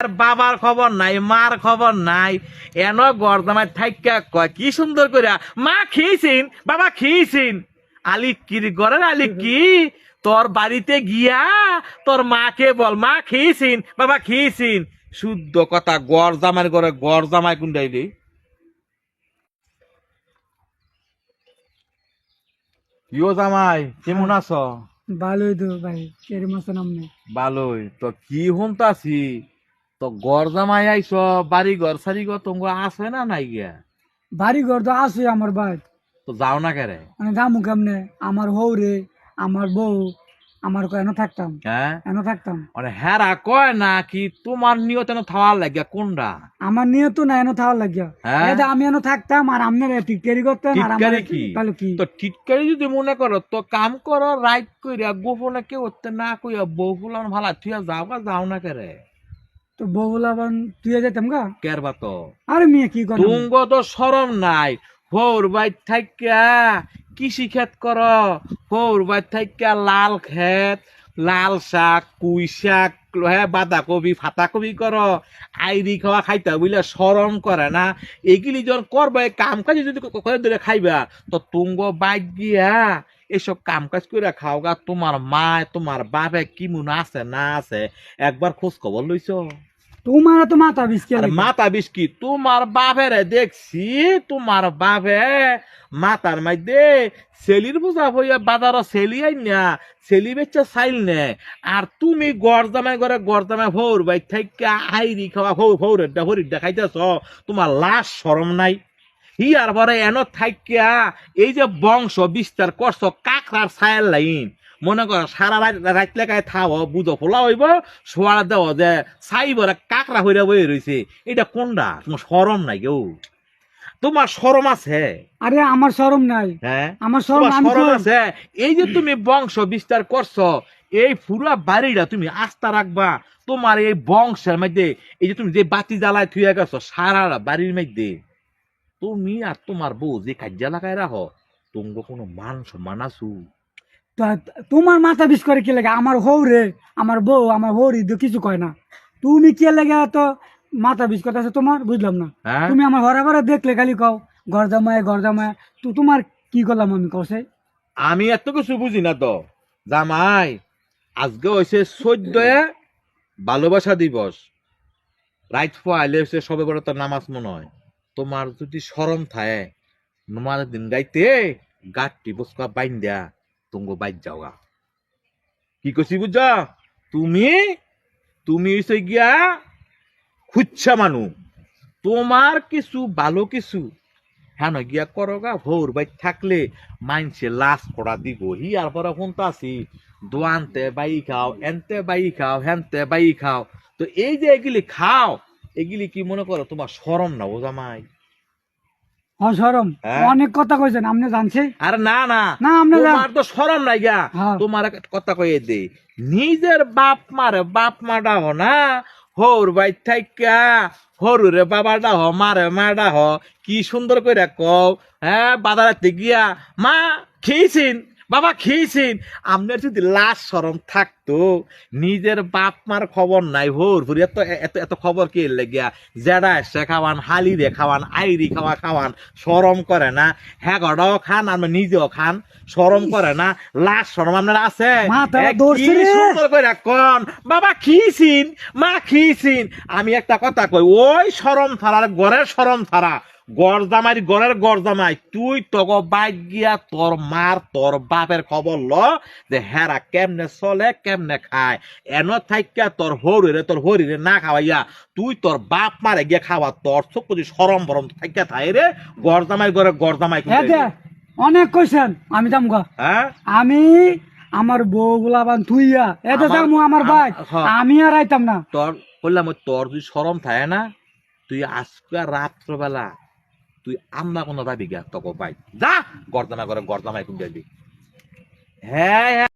আর বাবার খবর নাই মার খবর নাই। এন গরদামায় থাইকা কয় কি সুন্দর করে মা খেয়েছিন? বাবা খেয়েছিন? আলি কি রে, ঘরের আলি কি? তোর বাড়িতে গিয়া তোর মাকে বল মা খেয়েছিন? বাবা খেয়েছিন? শুদ্ধ কথা গড় জামাই ঘরে গড় জামাই কুন্ডাই রে ইয়ো জামাই কেমন আছো? ভালোই তো ভাই এরম আছে নামনে? ভালোই তো কি শুনতাছি তো গড় জামাই আইস বাড়ি ঘর সারি ঘর তোমার আছে না নাই গিয়া? বাড়ি ঘর তো আছে আমার ভাই তো যাও না কেরে মানে যামু কেমনে? আমার হৌরে আমার বউ আমার কো এনে থাকতাম। হ্যাঁ এনে থাকতাম। মানে হেরা কয় না কি তোমার নিয়ত এনে থাওয়ার লাগিয়া কোনটা আমার নিয়ে তো না এনে থাকার লাগিয়া। হ্যাঁ? এটা আমি এনে থাকতাম আর আপনারা টিটকারি করতেন আর আমার কি? তাহলে কি? তো টিটকারি যদি মনে করো তো কাম করো রাইট কইরা গোপনে কেউ হতে না কইয়া বউ ফুলান ভালা তুই যাও যাও না কেরে তো বউ বলাবান তুই যেতাম গা? কেরবা তো আরে মেয়ে কি করতাম তুঙ্গ তো সরম নাই। হৌর বাইর থাইকা কৃষি ক্ষেত কর? হৌর বাইর থাইকা লাল ক্ষেত লাল শাক কুই শাক হ্যাঁ বাঁধাকপি ফাতাকপি কর। আইরি খাওয়া খাইতা বুঝলে সরম করে না। এগুলি যখন করবে কাম কাজ যদি করে ধরে খাইবা তো তুঙ্গ বাইক গিয়া এসব কাম কাজ করে খাও গা। তোমার মা তোমার বাপে কি মনে আছে না আছে একবার খোঁজ খবর লইছো? তোমার তো মাথা বিস্কে মাথা বিস্কি তোমার বাপেরে দেখছি তোমার বাপে মাথার মধ্যে সেলির বোঝা হইয়া বাজার সেলি আই না সেলি বেচা চাইল নে। আর তুমি গড় জামাই করে গড় জামাই ভোর বাই থাইকা আইরি খাওয়া ভৌ ভৌরের দা হরির দেখাইতেছ তোমার লাশ শরম নাই। হিয়ার পরে এন থাইকা এই যে বংশ বিস্তার করছ কাকড়ার ছায়ার লাইন। মনে কর সারা রাত রাত লেখায় থাও বুঝো ফোলা হইব শোয়া দেও যে সাইবরে কাকড়া হইরা বই রইছে। এটা কোনটা তোমার সরম নাই কেউ? তোমার সরম আছে? আরে আমার শরম নাই। হ্যাঁ? আমার শরম তোমার সরম আছে? এই যে তুমি বংশ বিস্তার করছ এই পুরা বাড়িটা তুমি আস্থা রাখবা। তোমার এই বংশের মধ্যে এই যে তুমি যে বাতি জ্বালায় থুয়ে গেছো সারা বাড়ির মধ্যে। তুমি আর তোমার বউ যে কাজ্যা লাগায় রাখো তুঙ্গ কোনো মান সম্মান আছু? তোমার মাথা বিষ করে কি লাগে? আমার হৌরে আমার বউ আমার হৌরি তো কিছু কয় না। তুমি কি লাগে তো মাথা বিষ কথা আছে তোমার? বুঝলাম না। হ্যাঁ? তুমি আমার ঘরে ঘরে দেখলে খালি কও ঘর জামায় ঘর জামায় তো তোমার কি করলাম আমি কসে আমি এত কিছু বুঝি না তো। জামাই আজকে হয়েছে চোদ্দয়ে ভালোবাসা দিবস। রাইট আইলে হচ্ছে সবে বড় তো নামাজ মনে হয়। তোমার যদি সরম থাকে নমাজের দিন গাইতে গাঠটি বসকা বাইন দেয়া তুঙ্গ বাইর যাওয়া কি করছি বুঝছ তুমি তুমি হইছে গিয়া খুচ্ছা মানু তোমার কিছু ভালো কিছু হ্যাঁ গিয়া করগা ভোর বাই থাকলে মাইনসে লাশ করা দিব হি আর পরে ফোনটা আছি দোয়ানতে বাই খাও এনতে বাই খাও হেনতে বাই খাও তো এই যে এগুলি খাও এগুলি কি মনে করো তোমার সরম না ও জামাই হ্যাঁ? অনেক কথা কইছেন আপনি জানছে আর না না না আপনি তোমার তো শরম নাই গা হ্যাঁ। তোমার কথা কয়ে দে নিজের বাপ মারে বাপ মা হো না হৌর বাই থাইকা হরুরে বাবা হ মারে মাডা হ কি সুন্দর করে কও হ্যাঁ বাজারাতে গিয়া মা খেয়েছিন বাবা খেয়েছিন। আপনার যদি লাশ সরম থাকতো নিজের বাপ মার খবর নাই ভোর ভোর এত এত এত খবর কে লেগিয়া? জেডা এসে খাওয়ান হালি রে খাওয়ান আইরি খাওয়া খাওয়ান সরম করে না। হ্যাঁ গড়াও খান আর নিজেও খান সরম করে না। লাশ সরম আপনার আছে? সুন্দর করে কন? বাবা খিয়েছিন মা খিয়েছিন। আমি একটা কথা কই ওই সরম থারার গড়ের সরম থারা গড় জামাই গড়ের গড় জামাই তুই তগ বাইক গিয়া তোর মার তোর বাপের খবর ল যে হেরা কেমনে চলে কেমনে খায়। এন থাইকা তোর হরিরে তোর হরিরে না খাওয়াইয়া তুই তোর বাপ মারে গিয়া খাওয়া। তোর চোখ যদি সরম বরম থাইকা থাই রে গড় জামাই গড়ে গড় জামাই হ্যাঁ অনেক কইছেন আমি যাম গা। হ্যাঁ? আমি আমার বউ গুলাবান থুইয়া এটা যাব আমার ভাই। আমি আর আইতাম না। তোর বললাম তোর যদি সরম থাকে না তুই আজকে রাত্রবেলা তুই আমরা কোনো ভাবি গা, তক পাই যা গর্দামা করে গর্দামাই কোন যাবি হ্যাঁ হ্যাঁ।